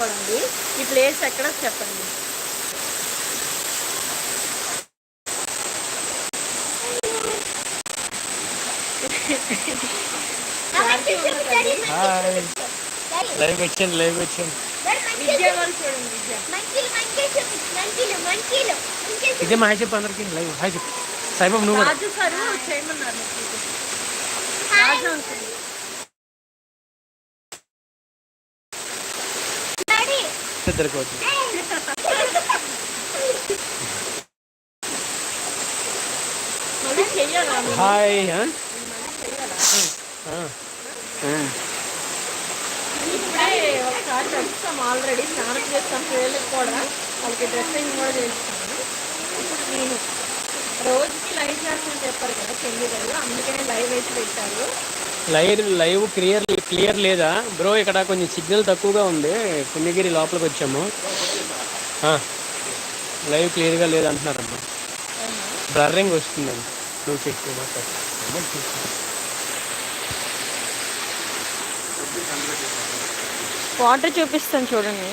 చూడండి ఈ ప్లేస్ ఎక్కడ చెప్పండి. హాయ్ లైవ్ వచ్చాను లైవ్ విజయ ఇదే మా చెప్పు. అందరికి. లైవ్ హాయ్ చెప్పు. సాయిబాబు నువ్వు రాజు సారు చేయమన్నారు. రాజు అంకుల్. ఇద్దరికి వచ్చి మళ్ళీ చెయ్యాలా? మీరు? హాయ్ చెప్తాం ఆల్రెడీ స్నానం చేస్తాం పిల్లలకి కూడా. వాళ్ళకి డ్రెస్సింగ్ కూడా చేస్తాను. ఇప్పుడు నేను రోజుకి లైవ్ చేస్తాను చెప్పారు కదా చెల్లి గారు. అందుకనే లైవ్ వేసి పెట్టారు. లైవ్ లైవ్ క్లియర్ క్లియర్ లేదా? బ్రో ఇక్కడ కొంచెం సిగ్నల్ తక్కువగా ఉంది. పుణ్యగిరి లోపలికి వచ్చాము. లైవ్ క్లియర్గా లేదంటున్నారమ్మా. బ్లర్రింగ్ వస్తుందండి నువ్వు చెక్ వాటర్ చూపిస్తాను చూడండి.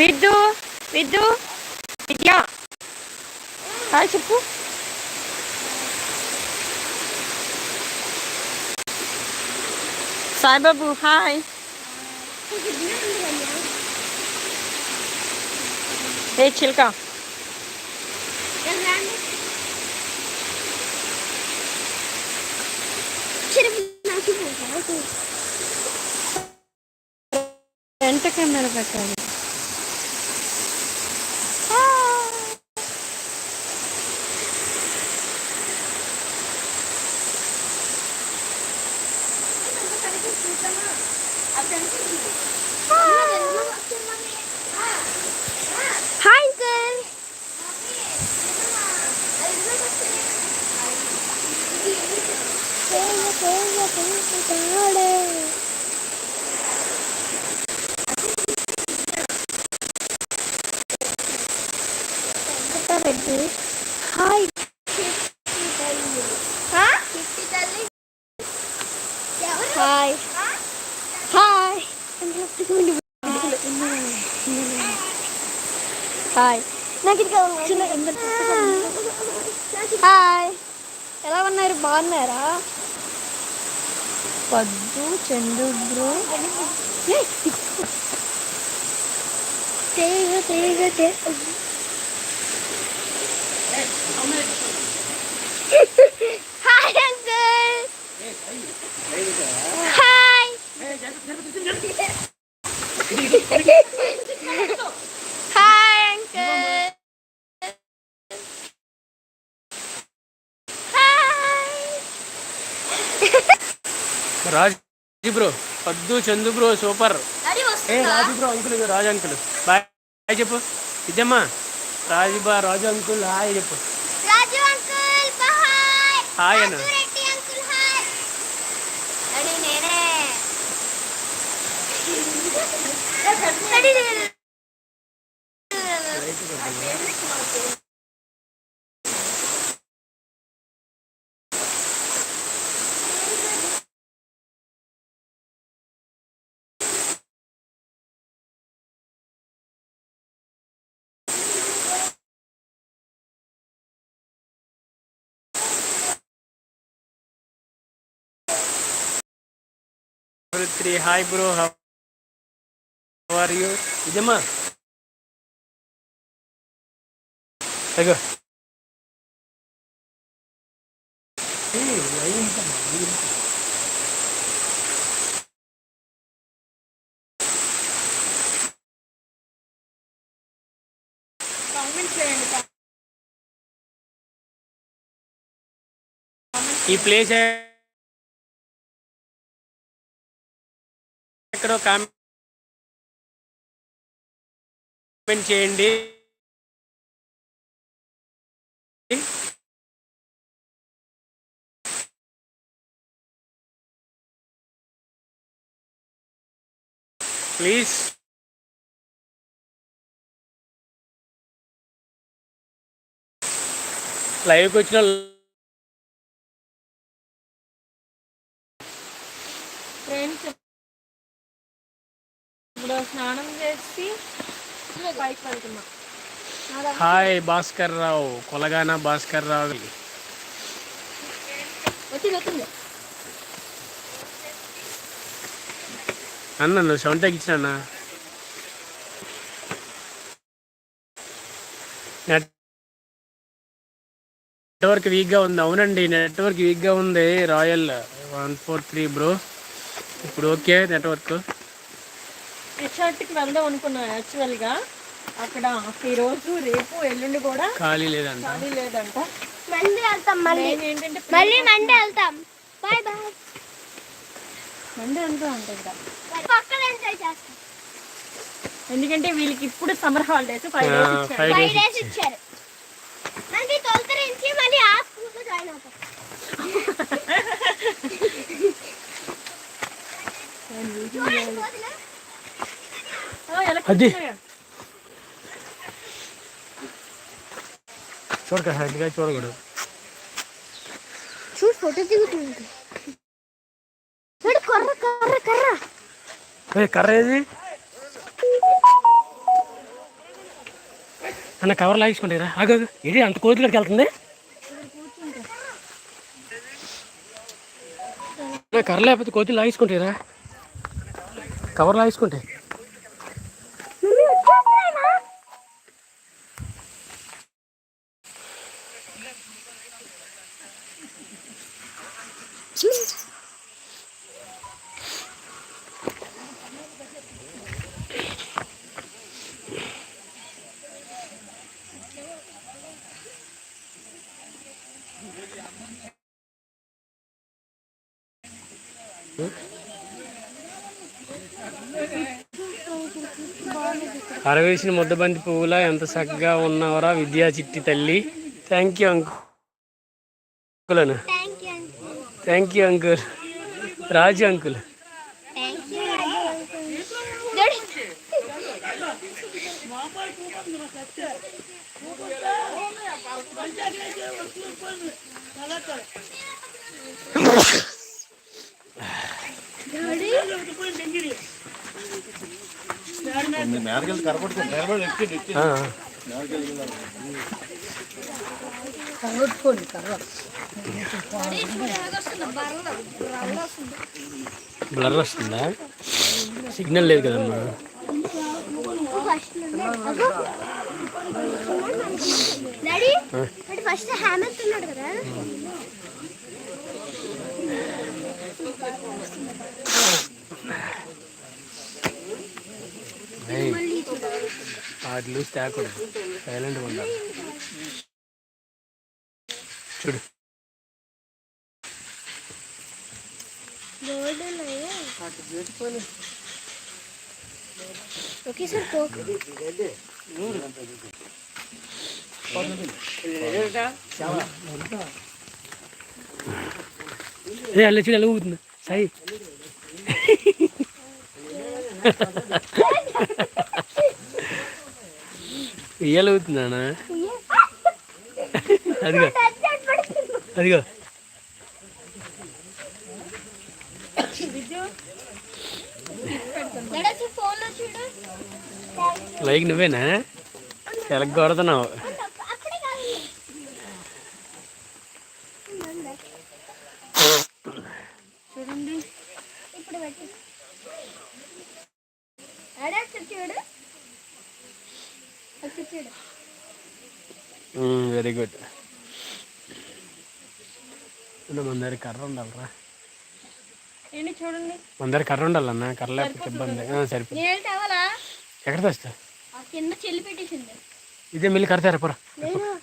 విద్దు విద్దు హాయ్ చెప్పు సాయిబాబు హాయ్ ఏ చిల్కా ఎంత కెమెరా పెట్టాలి hi uncle hi hi hi hi నాకు ఇది కావాలి. హాయ్ ఎలా ఉన్నారు? బాగున్నారా? పద్దు చందు బ్రో. తేగ తేగ తే hi uncle hi hi uncle hi Raju bro Paddu Chandu bro super. ఏ Raju bro uncle Raju uncle. Bye చెప్పు. ఇద్దమ్మా రాజు బా రాజు అంకుల్ హాయ్ చెప్పు. హాయ్. అన్న. నేనే. డాడీ నేనే three hi bro are you ఇదమ్మా చేయండి ఈ ప్లేస్ ఎక్కడో కామెంట్ చేయండి. ప్లీజ్. లైవ్కి వచ్చిన ఫ్రెండ్స్ ఇప్పుడు స్నానం చేసి పైకి వెళ్తున్నా హాయ్ భాస్కర్ రావు కొలగాన భాస్కర్ రావు. అన్న నువ్వు సౌండ్ తగ్గించిన నెట్వర్క్ వీక్గా ఉంది. అవునండి నెట్వర్క్ వీక్గా ఉంది royal. One four three bro ఇప్పుడు ఓకే నెట్వర్క్ అనుకున్నా యాక్చువల్గా అక్కడ ఈరోజు రేపు ఎల్లుండి కూడా ఖాళీ లేదంట. ఖాళీ లేదంట. మళ్ళీ వెళ్తాం మళ్ళీ. నేను ఏంటంటే మళ్ళీ మండే వెళ్తాం. Bye bye. మండే అంటూ అంట పక్కన ఎంజాయ్ చేస్తాం. ఎందుకంటే వీళ్ళకి ఇప్పుడు సమ్మర్ హాలిడేస్ ఫైవ్ డేస్ ఇచ్చారు. ఫైవ్ డేస్ ఇచ్చారు. మళ్ళీ తొలకరించి మళ్ళీ ఆ స్కూల్లో జాయిన్ అవుతాం. అది. చూడక సరిగ్గా చూడకూడదు. చూడు ఫోటో దిగుతుంది. కర్ర కర్ర కర్ర. ఏ కర్ర ఏది? అన్న కవర్ లాగించుకుంటారా ఆగు. ఏంటి అంత కోతులకి వెళ్తుంది? కర్ర లేకపోతే కోతులు లాగించుకుంటారా కవర్ లాగించుకుంటే అరవేసిన ముద్దబంతి పువ్వులా ఎంత చక్కగా ఉన్నవరా విద్యా చిట్టి తల్లి. Thank you uncle Anu? Thank you uncle Raju uncle ఆ. బ్లర్ వస్తుందా? సిగ్నల్ లేదు కదమ్మా. ఫస్ట్ హ్యామర్ ఉన్నాడు కదా. లూసి తేకూడదు సైలెంట్గా ఉండాలి. చూడు. ఏ అల్ల చూడు ఎలా ఊగుతుంది. సాయి. ఇయ్యాల ఊగుతుందా అదిగో. అదిగో. లైక్ నువ్వేనా? ఎలగ కొడుతున్నావు అక్కడే కాదు చూడండి ఇప్పుడు పెట్టు డాడీ అక్కడ చూడు అక్కడ చూడు వెరీ గుడ్ మన దగ్గర కర్ర ఉండాలరా ఏంటి చూడండి? దగ్గర కర్ర ఉండాలన్నా కర్ర లేకపోతే ఇబ్బంది సరిపోతుంది. ఎక్కడ తెస్తా? ఆ కింద చెల్లి పెట్టేసింది. ఇదే మిల్లి కడతారా పోరా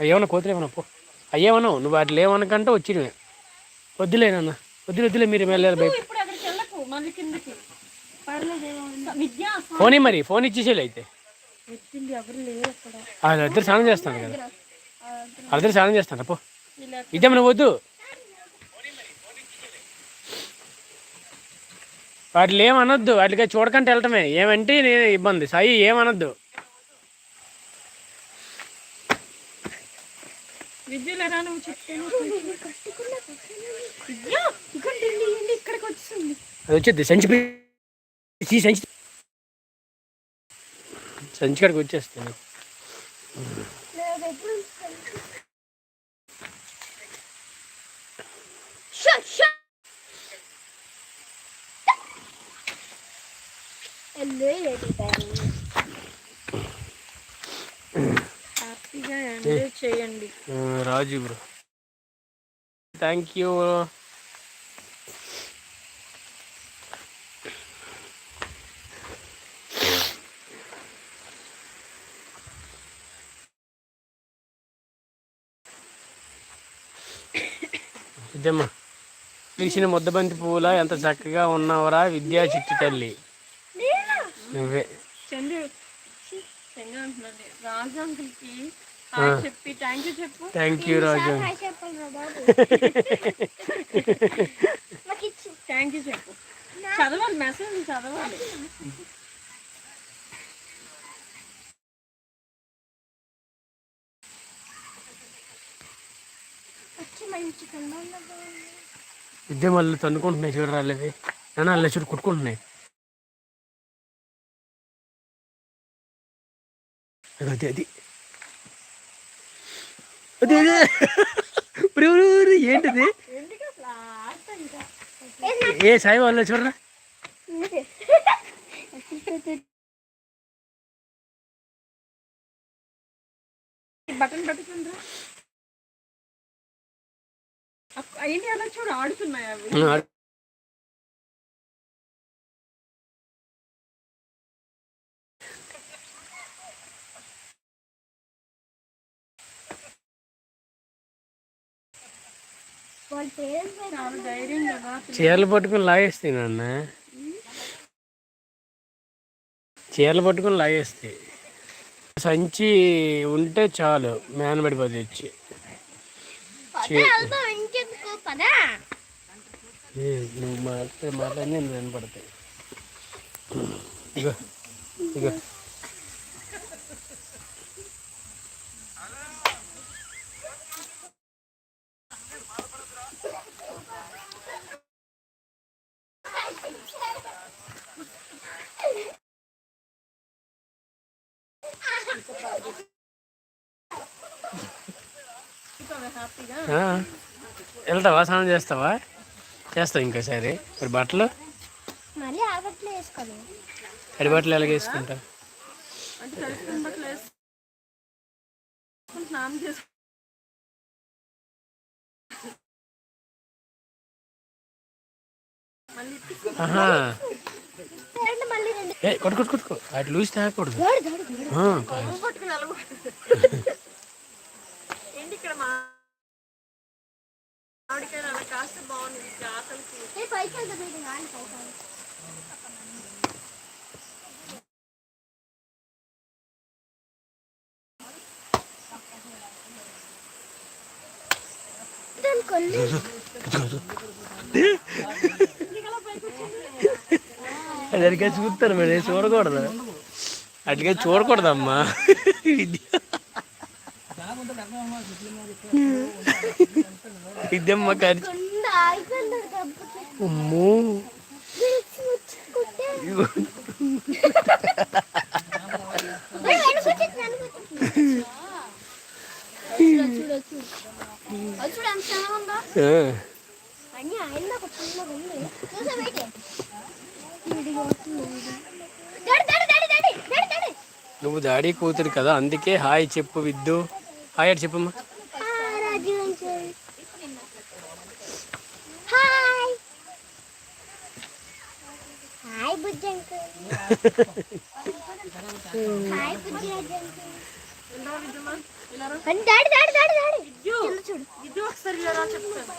అయ్యేమన్నా కోతులు ఏమన్నా పో. అయ్యేమన్నావు నువ్వు వాటి లేవనకంటే వచ్చినవే. వద్దులేనన్న. వద్దులే వద్దులే మీరు వెళ్ళాలి బయట. ఫోనే మరి ఫోన్ ఇచ్చేసేలే అయితే. వాళ్ళిద్దరు స్నానం చేస్తాను కదా. వాళ్ళిద్దరు స్నానం చేస్తాను పో. ఇదేమన్నా వద్దు. వాటిలో ఏమనొద్దు వాటికి చూడకంటే వెళ్ళటమే. ఏమంటే నేను ఇబ్బంది. సాయి ఏమనొద్దు? అది వచ్చేది. సంచి సంచి సంచి కాడికి వచ్చేస్తాను చేయండి. రాజు బ్రో. థ్యాంక్ యూ ఇద్దమ్మా పిలిచిన ముద్దబంతి పువ్వులా ఎంత చక్కగా ఉన్నావరా విద్యా చిట్టి తల్లి నువ్వే. రాజు అంకుల్కి చెప్పి థ్యాంక్ యూ చెప్పు థ్యాంక్ యూ రాజు హాయ్ చెప్పాలి రా బాబు నాకు ఇచ్చు థ్యాంక్ యూ చెప్పు చదవాలి మెసేజ్ చదవాలి వచ్చి మంచి కన్నా ఇద్దే మళ్ళీ తన్నుకుంటున్నాయి చూడరా అల్లవి నాన్న అల్ల చూడు కుట్టుకుంటున్నాయి అది అది అది అది ఉరి, ఉరి, ఉరి, ఏంటిది? ఏ సాయి వాళ్ళు చూడరా బటన్ పెట్టుకుందా ఏంటి అలా చూడు ఆడుతున్నాయి అవి ఆ, వాళ్ళ పేరెంట్స్ చాలా ధైర్యం కదా చీరలు పట్టుకుని లాగేస్తాయి నాన్న. చీరలు పట్టుకుని లాగేస్తాయి సంచి ఉంటే చాలు మేనబడిపోతుంది వచ్చి నువ్వు మాట్లాడే మాట్లాడి నేను వినపడతాయి ఇగో ఇగో హ్యాపీగా ఆ, వెళ్తావా? స్నానం చేస్తావా? చేస్తావు ఇంకోసారి మరి బట్టలు? తడి బట్టలు ఎలాగ వేసుకుంటా కొట్టు కొట్టు కొట్టుకో. అటు లూసి తాగకూడదు ఇక్కడ మా ఆవిడకైనా అలా కాస్త బాగుంది ఆకలికి ఏ పైకి వెళ్తా బయట నాన్న పైకి దాని కొల్లు అడిగా చూస్తాను మేడం చూడకూడదు. అటుగా చూడకూడదమ్మా. ఇద్దమ్మ ఖర్చు అమ్మో. నువ్వు దాడి కూతురు కదా అందుకే హాయ్ చెప్పు విద్దు. హాయ్ అటు చెప్పమ్మా. చెప్తాను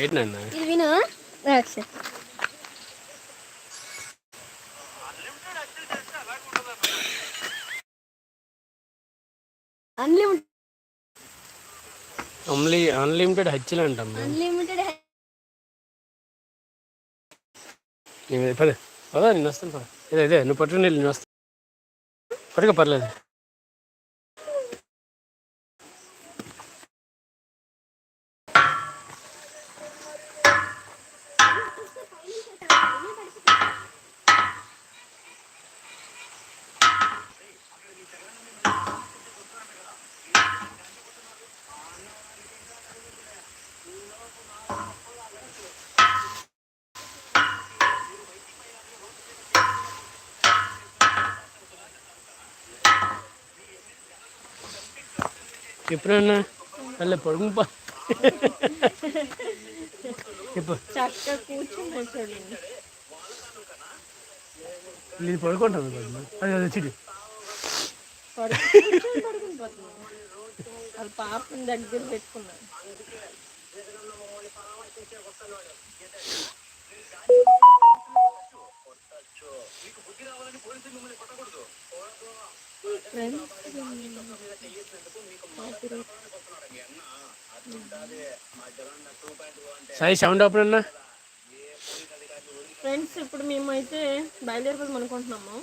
ఏంటి నాన్న? ఇది విను. ఒకసారి అన్లిమిటెడ్ ఓన్లీ అన్లిమిటెడ్ నేను పద. పదా నేను వస్తాను పద. ఇదే ఇదే నువ్వు పట్టుకుని వెళ్ళు, నేను వస్తాను పట్టుకో పర్లేదు ఎప్పుడన్నా అలా పడుకుని పా ఇప్పుడు చక్కగా కూర్చున్నాయి చూడండి ఇది పడుకుంటాను పద్మ. అది అది చిడి పడుకుని పడుకుని పోతున్నాను వాళ్ళ పాపని దగ్గర పెట్టుకున్నాను ఫ్రెండ్స్ సాయి సౌండ్ అప్పుడన్నా ఫ్రెండ్స్ ఇప్పుడు మేమైతే బయలుదేరిపోదాం అనుకుంటున్నాము.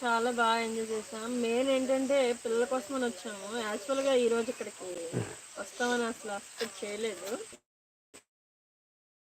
చాలా బాగా ఎంజాయ్ చేసాం. మెయిన్ ఏంటంటే పిల్లల కోసం అని వచ్చాము యాక్చువల్గా ఈరోజు ఇక్కడికి వస్తామని అసలు ఎక్స్పెక్ట్ చేయలేదు.